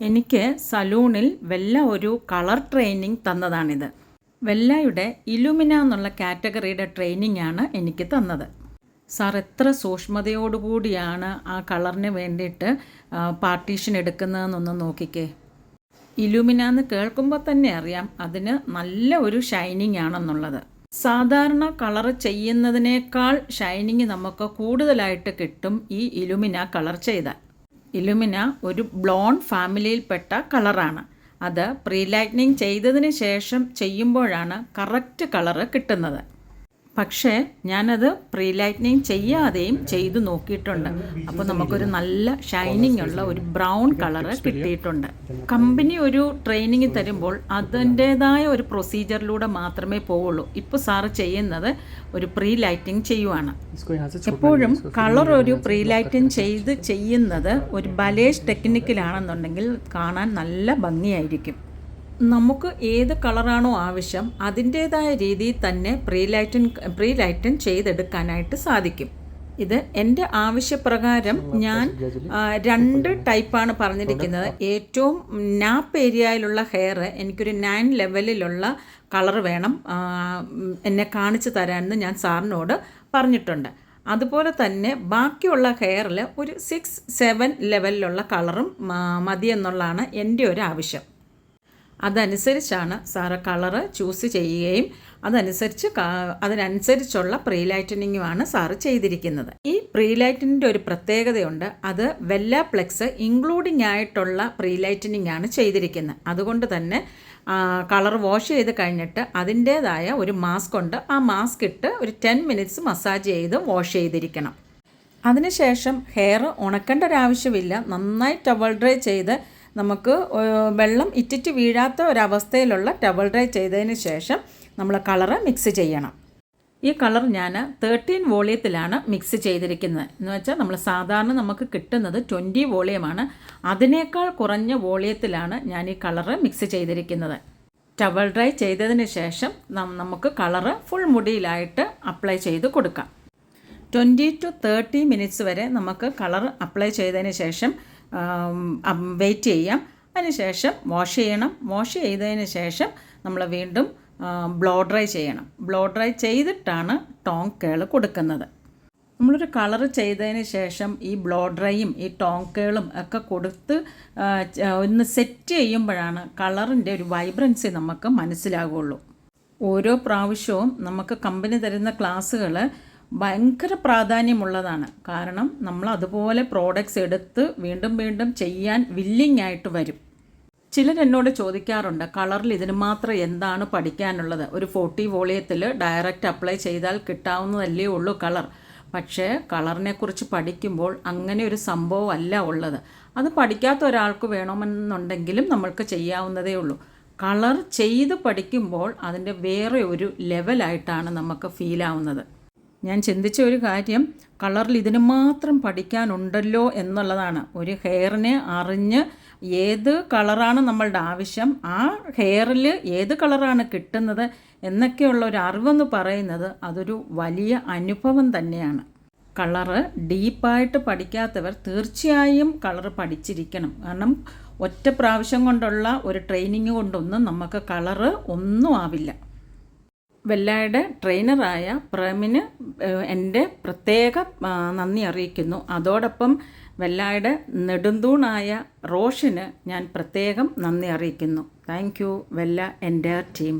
എനിക്ക് സലൂണിൽ വെല്ല ഒരു കളർ ട്രെയിനിങ് തന്നതാണിത്. വെല്ലയുടെ ഇലുമിന എന്നുള്ള കാറ്റഗറിയുടെ ട്രെയിനിങ് ആണ് എനിക്ക് തന്നത്. സാർ എത്ര സൂക്ഷ്മതയോടുകൂടിയാണ് ആ കളറിന് വേണ്ടിയിട്ട് പാർട്ടീഷൻ എടുക്കുന്നതെന്നൊന്ന് നോക്കിക്കേ. ഇലുമിന എന്ന് കേൾക്കുമ്പോൾ തന്നെ അറിയാം അതിന് നല്ല ഒരു ഷൈനിങ് ആണെന്നുള്ളത്. സാധാരണ കളർ ചെയ്യുന്നതിനേക്കാൾ ഷൈനിങ് നമുക്ക് കൂടുതലായിട്ട് കിട്ടും ഈ ഇലുമിന കളർ ചെയ്താൽ. ഇലുമിന ഒരു ബ്ലോൺ ഫാമിലിയിൽപ്പെട്ട കളറാണ്. അത് പ്രീ ലൈറ്റ്നിങ് ചെയ്തതിന് ശേഷം ചെയ്യുമ്പോഴാണ് കറക്റ്റ് കളറ് കിട്ടുന്നത്. പക്ഷേ ഞാനത് പ്രീ ലൈറ്റ്നിങ് ചെയ്യാതെയും ചെയ്തു നോക്കിയിട്ടുണ്ട്. അപ്പോൾ നമുക്കൊരു നല്ല ഷൈനിങ് ഉള്ള ഒരു ബ്രൗൺ കളറ് കിട്ടിയിട്ടുണ്ട്. കമ്പനി ഒരു ട്രെയിനിങ് തരുമ്പോൾ അതിന്റേതായ ഒരു പ്രൊസീജിയറിലൂടെ മാത്രമേ പോവുള്ളൂ. ഇപ്പോൾ സാറ് ചെയ്യുന്നത് ഒരു പ്രീ ലൈറ്റിംഗ് ചെയ്യുവാണ്. എപ്പോഴും കളർ ഒരു പ്രീ ലൈറ്റിംഗ് ചെയ്ത് ചെയ്യുന്നത് ഒരു ബലേഷ് ടെക്നിക്കിലാണെന്നുണ്ടെങ്കിൽ കാണാൻ നല്ല ഭംഗിയായിരിക്കും. നമുക്ക് ഏത് കളറാണോ ആവശ്യം അതിന്റേതായ രീതിയിൽ തന്നെ പ്രീ ലൈറ്റൻ പ്രീ ലൈറ്റൻ ചെയ്തെടുക്കാനായിട്ട് സാധിക്കും. ഇത് എന്റെ ആവശ്യപ്രകാരം ഞാൻ രണ്ട് ടൈപ്പാണ് പറഞ്ഞിരിക്കുന്നത്. ഏറ്റവും നാപ്പ് ഏരിയയിലുള്ള ഹെയർ എനിക്കൊരു നയൻ ലെവലിലുള്ള കളർ വേണം എന്നെ കാണിച്ചു തരാമെന്ന് ഞാൻ സാറിനോട് പറഞ്ഞിട്ടുണ്ട്. അതുപോലെ തന്നെ ബാക്കിയുള്ള ഹെയറിൽ ഒരു സിക്സ് സെവൻ ലെവലിലുള്ള കളറും മതിയെന്നുള്ളതാണ് എന്റെ ഒരു ആവശ്യം. അതനുസരിച്ചാണ് സാറ് കളറ് ചൂസ് ചെയ്യുകയും അതനുസരിച്ച് അതിനനുസരിച്ചുള്ള പ്രീ ലൈറ്റനിങ്ങുമാണ് സാറ് ചെയ്തിരിക്കുന്നത്. ഈ പ്രീ ലൈറ്റനിന്റെ ഒരു പ്രത്യേകതയുണ്ട്. അത് വെല്ല പ്ലെക്സ് ഇൻക്ലൂഡിംഗ് ആയിട്ടുള്ള പ്രീ ലൈറ്റനിങ് ആണ് ചെയ്തിരിക്കുന്നത്. അതുകൊണ്ട് തന്നെ കളർ വാഷ് ചെയ്ത് കഴിഞ്ഞിട്ട് അതിന്റേതായ ഒരു മാസ്ക് ഉണ്ട്. ആ മാസ്ക് ഇട്ട് ഒരു ടെൻ മിനിറ്റ്സ് മസാജ് ചെയ്ത് വാഷ് ചെയ്തിരിക്കണം. അതിനുശേഷം ഹെയർ ഉണക്കേണ്ട ഒരാവശ്യമില്ല. നന്നായി ടവൽ ഡ്രൈ ചെയ്ത് നമുക്ക് വെള്ളം ഇറ്റിറ്റ് വീഴാത്ത ഒരവസ്ഥയിലുള്ള ടവൽ ഡ്രൈ ചെയ്തതിന് ശേഷം നമ്മൾ കളറ് മിക്സ് ചെയ്യണം. ഈ കളർ ഞാൻ തേർട്ടീൻ വോളിയത്തിലാണ് മിക്സ് ചെയ്തിരിക്കുന്നത്. എന്ന് വെച്ചാൽ നമ്മൾ സാധാരണ നമുക്ക് കിട്ടുന്നത് ട്വന്റി വോളിയമാണ്. അതിനേക്കാൾ കുറഞ്ഞ വോളിയത്തിലാണ് ഞാൻ ഈ കളറ് മിക്സ് ചെയ്തിരിക്കുന്നത്. ടവൽ ഡ്രൈ ചെയ്തതിന് ശേഷം നമുക്ക് കളറ് ഫുൾ മുടിയിലായിട്ട് അപ്ലൈ ചെയ്ത് കൊടുക്കാം. ട്വന്റി ടു തേർട്ടി മിനിറ്റ്സ് വരെ നമുക്ക് കളർ അപ്ലൈ ചെയ്തതിന് ശേഷം വെയിറ്റ് ചെയ്യാം. അതിനുശേഷം വാഷ് ചെയ്യണം. വാഷ് ചെയ്തതിന് ശേഷം നമ്മൾ വീണ്ടും ബ്ലോ ഡ്രൈ ചെയ്യണം. ബ്ലോ ഡ്രൈ ചെയ്തിട്ടാണ് ടോങ് ടോങ്കേൾ കൊടുക്കുന്നത്. നമ്മളൊരു കളർ ചെയ്തതിന് ശേഷം ഈ ബ്ലോ ഡ്രൈയും ഈ ടോങ്കേളും ഒക്കെ കൊടുത്ത് ഒന്ന് സെറ്റ് ചെയ്യുമ്പോഴാണ് കളറിന്റെ ഒരു വൈബ്രൻസി നമുക്ക് മനസ്സിലാകുള്ളൂ ഓരോ പ്രാവശ്യവും നമുക്ക് കമ്പനി തരുന്ന ക്ലാസ്സുകൾ ഭയങ്കര പ്രാധാന്യമുള്ളതാണ്. കാരണം നമ്മൾ അതുപോലെ പ്രോഡക്റ്റ്സ് എടുത്ത് വീണ്ടും വീണ്ടും ചെയ്യാൻ വില്ലിംഗ് ആയിട്ട് വരും. ചിലർ എന്നോട് ചോദിക്കാറുണ്ട് കളറിൽ ഇതിന് മാത്രം എന്താണ് പഠിക്കാനുള്ളത്? ഒരു ഫോർട്ടി വോളിയത്തിൽ ഡയറക്റ്റ് അപ്ലൈ ചെയ്താൽ കിട്ടാവുന്നതല്ലേ ഉള്ളൂ കളർ. പക്ഷേ കളറിനെക്കുറിച്ച് പഠിക്കുമ്പോൾ അങ്ങനെ ഒരു സംഭവം അല്ല ഉള്ളത്. അത് പഠിക്കാത്ത ഒരാൾക്ക് വേണമെന്നുണ്ടെങ്കിലും നമ്മൾക്ക് ചെയ്യാവുന്നതേ ഉള്ളൂ. കളർ ചെയ്ത് പഠിക്കുമ്പോൾ അതിന്റെ വേറെ ഒരു ലെവലായിട്ടാണ് നമുക്ക് ഫീൽ ആവുന്നത്. ഞാൻ ചിന്തിച്ച ഒരു കാര്യം കളറിൽ ഇതിന് മാത്രം പഠിക്കാനുണ്ടല്ലോ എന്നുള്ളതാണ്. ഒരു ഹെയറിനെ അറിഞ്ഞ് ഏത് കളറാണ് നമ്മളുടെ ആവശ്യം ആ ഹെയറിൽ ഏത് കളറാണ് കിട്ടുന്നത് എന്നൊക്കെയുള്ള ഒരു അറിവെന്ന് പറയുന്നത് അതൊരു വലിയ അനുഭവം തന്നെയാണ്. കളറ് ഡീപ്പായിട്ട് പഠിക്കാത്തവർ തീർച്ചയായും കളറ് പഠിച്ചിരിക്കണം. കാരണം ഒറ്റ പ്രാവശ്യം കൊണ്ടുള്ള ഒരു ട്രെയിനിങ് കൊണ്ടൊന്നും നമുക്ക് കളറ് ഒന്നും ആവില്ല. വെല്ലായുടെ ട്രെയിനറായ പ്രേമിന് എന്റെ പ്രത്യേക നന്ദി അറിയിക്കുന്നു. അതോടൊപ്പം വെല്ലായുടെ നെടുന്തൂണായ റോഷിന് ഞാൻ പ്രത്യേകം നന്ദി അറിയിക്കുന്നു. താങ്ക് യു വെല്ല എന്റെ ടീം.